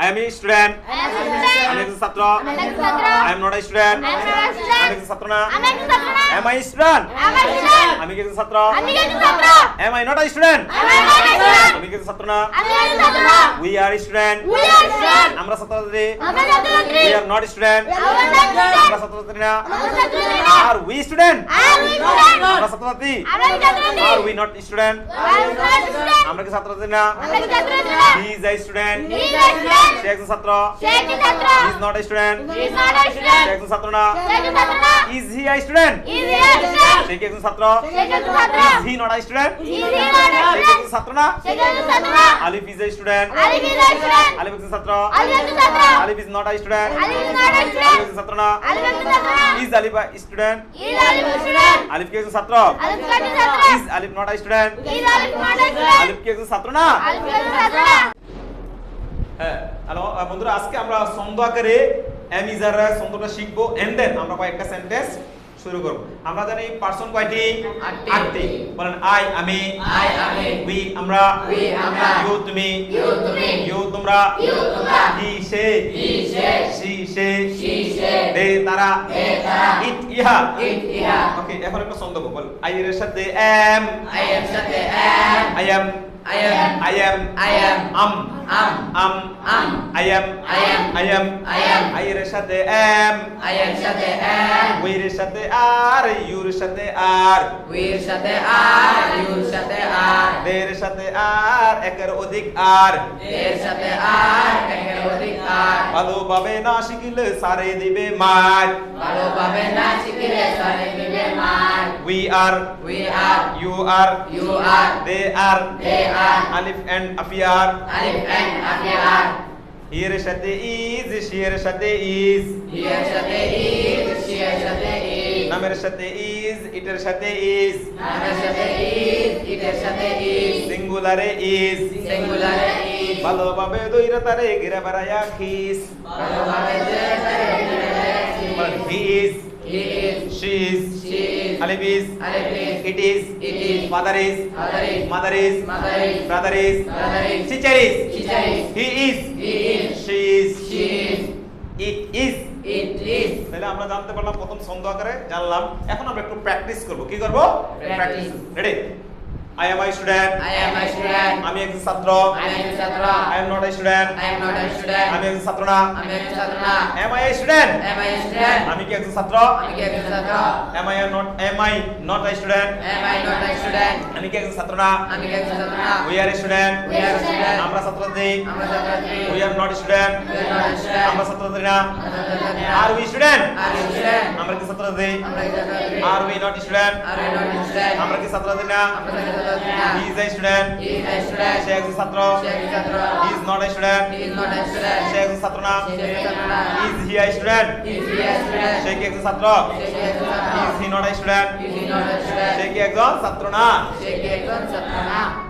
I am student I am a student. আমি একজন ছাত্র আমি একজন ছাত্র। I am not a student I am not a student. আমি একজন ছাত্র না আমি একজন ছাত্র না। এম আই স্টুডেন্ট আমি একজন কি ছাত্র আমি একজন ছাত্র। Am I not a student আমি একজন কি ছাত্র না আমি একজন ছাত্র না। We are student We are student. আমরা ছাত্রছাত্রী আমরা ছাত্রছাত্রী। উই আর নট স্টুডেন্ট আমরা. ছাত্রছাত্রী না। Are we student Are we student? আমরা ছাত্রছাত্রী আমরা কি ছাত্রছাত্রী? Are we not student? আমরা কি ছাত্রছাত্রী না আমরা কি ছাত্রছাত্রী না? He is student is a student. সে একজন ছাত্র সে একজন ছাত্র। He is not student He is not a সে একজন ছাত্র না সে একজন ছাত্র। Is he a student he a student? সে কি একজন ছাত্র সে একজন ছাত্র। Is he not student not a সে কি একজন ছাত্র না সে একজন ছাত্র Alif is a student Alif is a student. আলিফ একজন ছাত্র আলিফ একজন ছাত্র। Alif is not student Alif is not a Alif student. একজন ছাত্র না আলিফ একজন ছাত্র is Alif a student Alif a student? আলিফ কি একজন ছাত্র আলিফ কি একজন ছাত্র? Is Alif not student Is Alif not a student? আলিফ কি একজন ছাত্র না আলিফ কি একজন ছাত্র হ্যাঁ হ্যালো বন্ধুরা আজকে আমরা ছন্দ আকারে অ্যামিজারের ছন্দটা শিখব এন্ড দেন আমরা কয়েকটা সেন্টেন্স শুরু করব। আমরা জানি পার্সন কয়টি? আটটি। বলেন আই আমি I আমি উই আমরা We আমরা ইউ তুমি You তুমি ইউ তোমরা You তোমরা হি সে He সে সি সে She সে দে তারা They তারা ইট ইহা It ইহা ওকে এখন একটা ছন্দ বল আই এর সাথে এম I am সাথে am I am I am. I am I am. Am am. Am am. I am I am. I am I am. I এর সাথে এম I am সাথে am. উইর সাথে আর ইউর সাথে আর We এর সাথে are. You এর সাথে are. দের সাথে আর একের অধিক আর এর সাথে are. একের অধিক are. ভালোভাবে না শিখিলে সারে দিবে মার ভালোভাবে না শিখিলে সারে দিবে মার we are We are. You are You are. They are They are. Alif and আফিয়ার Alif and Afiyar হিয়ের সাথে ইজ শিয়ের সাথে ইজ He এর সাথে is. এর সাথে is নামের সাথে ইজ ইটের সাথে ইজ নামের সাথে is. ইটের সাথে is. সিঙ্গুলারে ইজ সিঙ্গুলার is ভালোভাবে দইরা তারে ঘিরে বেড়ায়া খিস ভালোভাবে ধীরে ধীরে ধীরে he is He is. She is She is. Alif is Alif is it is It is father is Father is mother is Mother is brother is Brother is teacher is Teacher is he is He is she is She is it is It is. তাহলে আমরা জানতে পারলাম প্রথম ছন্দ আকারে জানলাম। এখন আমরা একটু প্র্যাকটিস করব। কি করব? Practice. Ready I am I student I am a student আমি একজন ছাত্র I am a ছাত্র I am not I student I am not a student আমি একজন ছাত্র না আমি একজন ছাত্র না am I student Am I a student আমি কি একজন ছাত্র আমি কি একজন ছাত্র am I not am I not I student Am I not a student আমি কি একজন ছাত্র না আমি কি একজন ছাত্র না we are student We are a student আমরা ছাত্রছাত্রী আমরা ছাত্রছাত্রী we are not student We are not a student আমরা ছাত্রছাত্রী না are we student Are you student আমরা কি ছাত্রছাত্রী আমরা কি ছাত্রছাত্রী are we not student Are you not a student আমরা কি ছাত্রছাত্রী না আমরা ছাত্রছাত্রী He is a student. He is a student. She is a Satra. He is not a student. He is not a student. She is a Satra. Is. He is he a student. He is he a student. She is a Satra. Is. He is he not a student. He is he not a student. She is a Satra. She is a Satra.